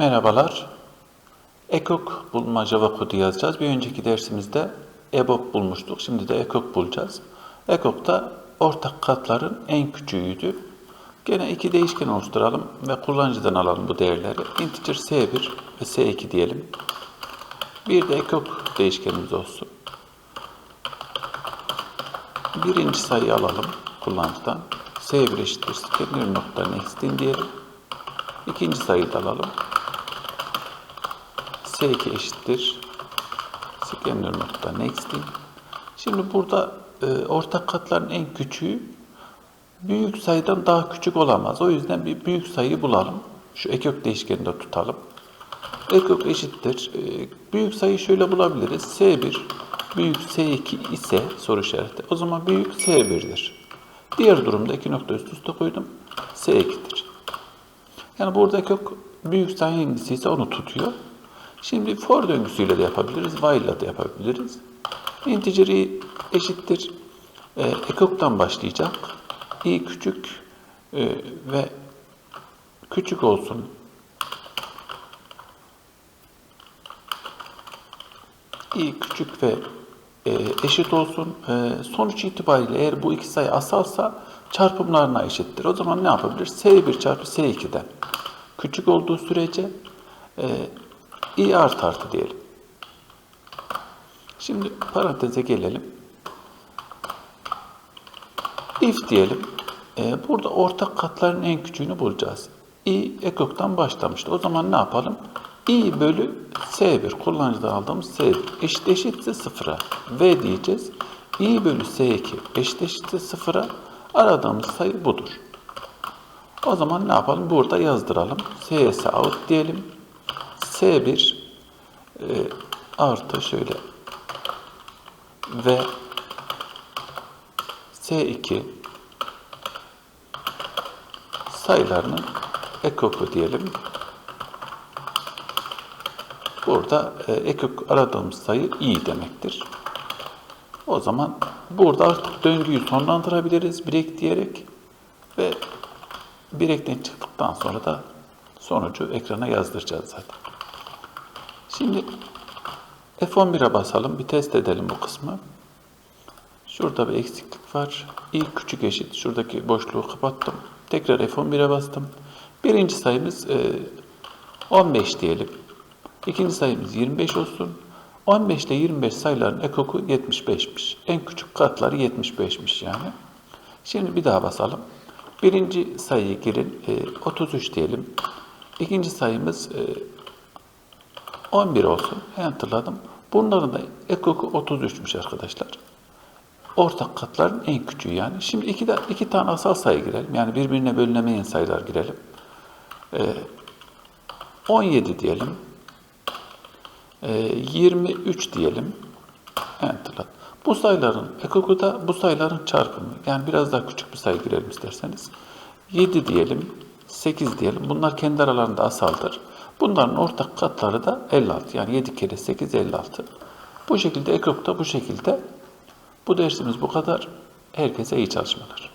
Merhabalar. Ekok bulmaca ve yazacağız. Bir önceki dersimizde EBOB bulmuştuk. Şimdi de ekok bulacağız. Ekok'ta ortak katların en küçüğüydü. Gene iki değişken oluşturalım ve kullanıcıdan alalım bu değerleri. Integer S1 ve S2 diyelim. Bir de ekok değişkenimiz olsun. Birinci sayıyı alalım kullanıcıdan. S1 eşittir scanner nokta next'in diyelim. İkinci sayıyı da alalım. S2 eşittir scanner nokta next'in. Şimdi burada e, ortak katların en küçüğü büyük sayıdan daha küçük olamaz. O yüzden bir büyük sayıyı bulalım. Şu ekök değişkeninde tutalım. Ekök eşittir. E, büyük sayıyı şöyle bulabiliriz. S1 büyük S2 ise soru işareti. O zaman büyük S1'dir. Diğer durumda iki nokta üst üste koydum. S2'dir. Yani burada ekök büyük sayı hangisi ise onu tutuyor. Şimdi for döngüsüyle de yapabiliriz. While ile de yapabiliriz. Integer i eşittir. E, ekoktan başlayacak. i küçük e, ve küçük olsun. i küçük ve e, eşit olsun. E, sonuç itibariyle eğer bu iki sayı asalsa çarpımlarına eşittir. O zaman ne yapabilir? S1 çarpı S2'den küçük olduğu sürece e, i artı artı diyelim. Şimdi paranteze gelelim. If diyelim. E, burada ortak katların en küçüğünü bulacağız. i ekoktan başlamıştı. O zaman ne yapalım? i bölü s1 kullanıcıdan aldığımız s1 eşit eşitse sıfıra v diyeceğiz. i bölü s2 eşit eşitse sıfıra aradığımız sayı budur. O zaman ne yapalım? Burada yazdıralım. cs out diyelim. S1 e, artı şöyle ve s2 sayılarının ekoku diyelim. Burada e, ekok aradığımız sayı i demektir. O zaman burada artık döngüyü sonlandırabiliriz break diyerek ve break'ten çıktıktan sonra da sonucu ekrana yazdıracağız zaten. Şimdi F11'e basalım. Bir test edelim bu kısmı. Şurada bir eksiklik var. i küçük eşit. Şuradaki boşluğu kapattım. Tekrar F11'e bastım. Birinci sayımız e, 15 diyelim. İkinci sayımız 25 olsun. 15 ile 25 sayıların ekoku 75'miş. En küçük katları 75'miş yani. Şimdi bir daha basalım. Birinci sayıyı girin. E, 33 diyelim. İkinci sayımız e, 11 olsun. Enter'ladım. Bunların da ekoku 33'müş arkadaşlar. Ortak katların en küçüğü yani. Şimdi iki, de, iki tane asal sayı girelim. Yani birbirine bölünemeyen sayılar girelim. Ee, 17 diyelim. Ee, 23 diyelim. Enter'ladım. Bu sayıların ekoku da bu sayıların çarpımı. Yani biraz daha küçük bir sayı girelim isterseniz. 7 diyelim. 8 diyelim. Bunlar kendi aralarında asaldır. Bunların ortak katları da 56. Yani 7 kere 8 56. Bu şekilde ekokta bu şekilde. Bu dersimiz bu kadar. Herkese iyi çalışmalar.